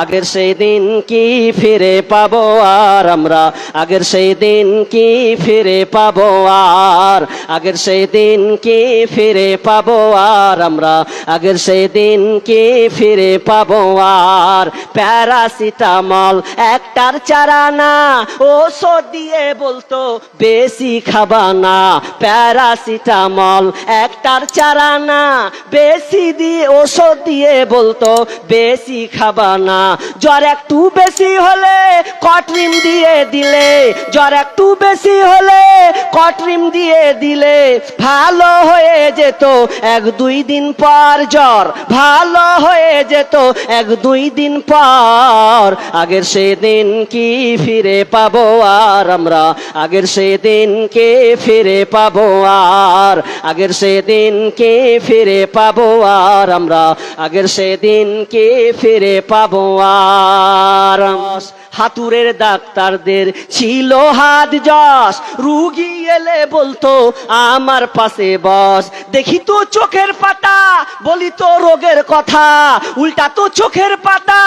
আগের সেই দিন কি ফিরে পাবো আর আমরা? আগের সেই দিন কি ফিরে পাবো আর? আগের সেই দিন কি ফিরে পাবো আর আমরা? আগের সেই দিন কি ফিরে পাবো আর? প্যারাসিটামল একটার চারা না, ওষুধ দিয়ে বলতো বেশি খাবা না। প্যারাসিটামল একটার চারা না, বেশি দিয়ে ওষুধ দিয়ে বলতো বেশি খাবা না। জ্বর একটু বেশি হলে কটরিম দিয়ে দিলে জ্বর একটু বেশি হলে কটরিম দিয়ে দিলে ভালো হয়ে যেত। এক দুই দিন পর জ্বর, ভালো হয়ে যেত। এক দুই দিন পর, আগের সেদিন কি ফিরে পাবো আর আমরা? আগের সেদিন কে ফিরে পাবো আর? আগের সেদিন কে ফিরে পাবো আর আমরা? আগের সেদিন কে ফিরে পাবো আর হাতুরের ডাক্তারদের ছিল হাত যশ। রুগী এলে বলতো, আমার পাশে বস। দেখি তো চোখের পাতা। তো রোগের কথা, উল্টা তো চোখের পাতা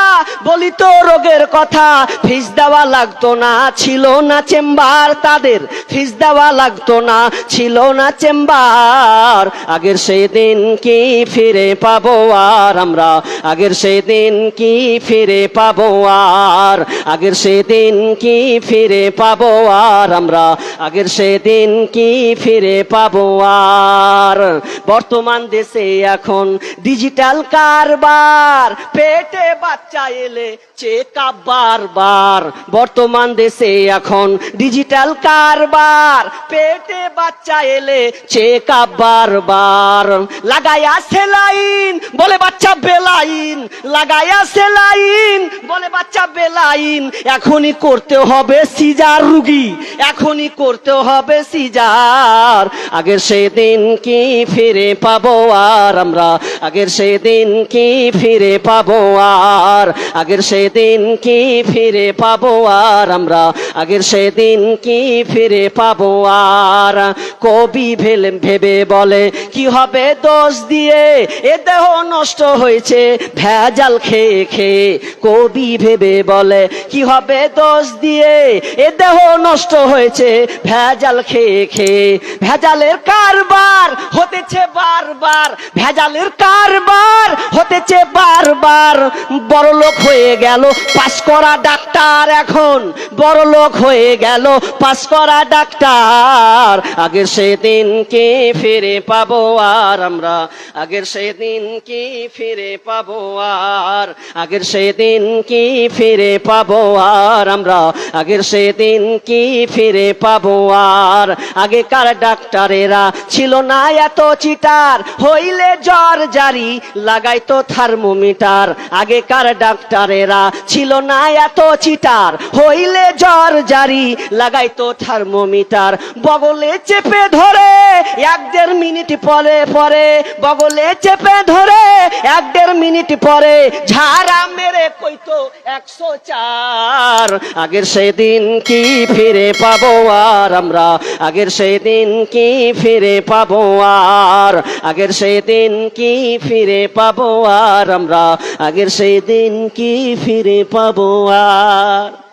বলি তো রোগের কথা। ফিস দেওয়া লাগতো না, ছিল না চেম্বার তাদের। ফিস দেওয়া লাগতো না, ছিল না চেম্বার। আগের সেই দিন কি ফিরে পাবো আর আমরা? আগের সেই দিন কি ফিরে পাবো আর? আগের সেদিন কি ফিরে পাবো আর আমরা? আগের সেদিন কি ফিরে পাবো আর? বর্তমান দেশে এখন ডিজিটাল কারবার। পেটে বাচ্চা এলে চেক আপ বারবার। বর্তমান দেশে এখন ডিজিটাল কারবার। পেটে বাচ্চা এলে চেক আপ বারবার লাগায়া সেলাইন বলে বাচ্চা বেলাইন। লাগায়া সেলাইন বলে বাচ্চা বেলাইন। এখনই করতে হবে সিজার রুগী। এখনই করতে হবে সিজার। আগের সেদিন কি ফিরে পাবো আর আমরা? আগের সেদিন কি ফিরে পাবো আর? আগের সেদিন কি ফিরে পাবো আর? আমরা আগের সেদিন কি ফিরে পাবো আর? কবি ভেলে, ভেবে বলে, কি হবে দোষ দিয়ে? এ দেহ নষ্ট হয়েছে, ভেজাল খেয়ে খেয়ে। কবি ভেবে বলে, কি হবে দোষ দিয়ে? এ দেহ নষ্ট হয়েছে, ভেজাল খেয়ে খেয়ে। ভেজালের কারবার হতেছে বারবার, ভেজালের কারবার হতেছে বারবার। বড় লোক হয়ে গেল, পাস করা ডাক্তার এখন। বড় লোক হয়ে গেল, পাস করা ডাক্তার। আগের সেদিন কি ফিরে পাবো আর আমরা? আগের সেদিন কি ফিরে পাবো আর? আগের সেদিন কি ফিরে পাবো আর আমরা? আগের সেদিন কি ফিরে পাবো আর? আগেকার ডাক্তারেরা ছিল না এত চিটার। হইলে জ্বর জারি লাগাইতো থার্মোমিটার। আগেকার ডাক্তারেরা ছিল না এত চিটার। হইলে জ্বর জারি লাগাইতো থার্মোমিটার। বগলে চেপে ধরে এক দেড় মিনিট পরে পরে বগলে চেপে ধরে এক দেড় মিনিট পরে ঝাড়া মেরে কইতো একশো চার। আগের সেদিন কি ফিরে পাবো আর আমরা? আগের সেদিন কি ফিরে পাবো আর? আগের সেদিন কি ফিরে পাবো আর আমরা? আগের সেই দিন কি ফিরে পাবো আর?